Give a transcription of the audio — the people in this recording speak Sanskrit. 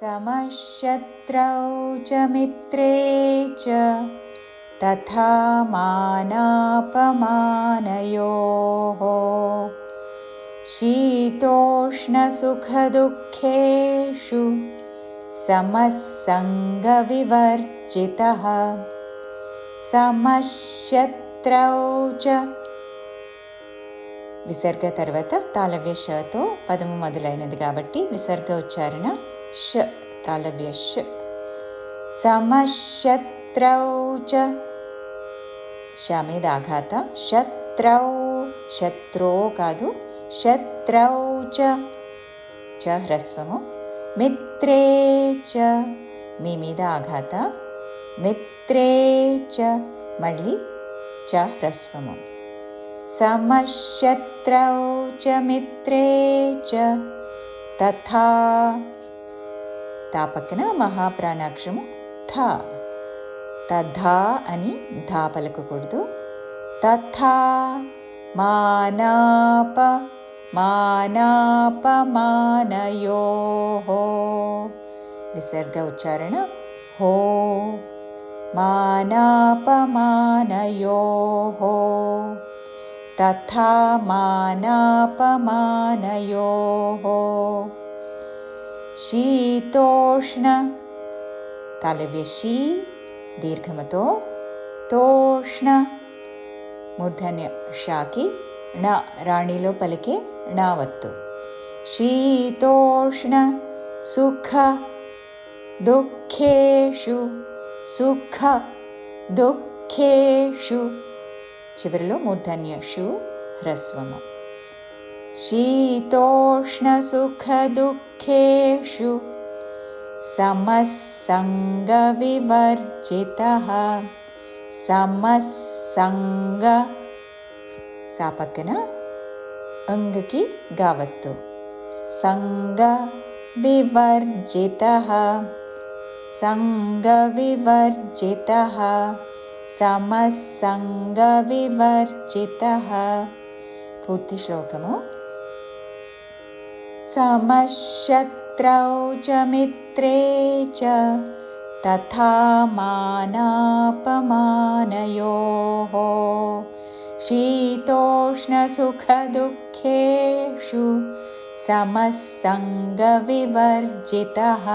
समशत्रौ च मित्रे च तथा मानापमानयोः शीतोष्णसुखदुःखेषु समस्सङ्गविवर्जितः समशत्रौ च విసర్గ తర్వాత తాళవ్య షతో పదము మొదలైనది కాబట్టి విసర్గ ఉచ్చారణ श तालव्यश समशत्रौ च। घात शत्रौ शत्रो कादु शत्रौ च। च ह्रस्वमु। मित्रे च। मिमिदाघात मित्रे च। मल्लि च ह्रस्वमु। समशत्रौ च मित्रे च। तथा తా పక్కన మహాప్రాణాక్షము థ. తథా అని ధా పలకకూడదు. తథా మానాప మానాపమానయో విసర్గ ఉచ్చారణ హో. మానాపమానయో తథా మానాపమానయో శీతోష్ణ తలవ్య షీ దీర్ఘముతో తోష్ణ మూర్ధన్య షాకి ణ రాణిలో పలికే ణావత్తు శీతోష్ణ సుఖ దుఃఖేషు సుఖ దుఃఖేషు చివరిలో మూర్ధన్య షు హ్రస్వము। शीतोष्णसुखदुःखेषु समसङ्गविवर्जितः। समस्सङ्गकी गावत्तु। सङ्गविवर्जितः। सङ्गविवर्जितः। सम सङ्ग पूर्तिश्लोकमु। समशत्रौ च मित्रे च तथा मानापमानयोः शीतोष्णसुखदुःखेषु समस्सङ्गविवर्जितः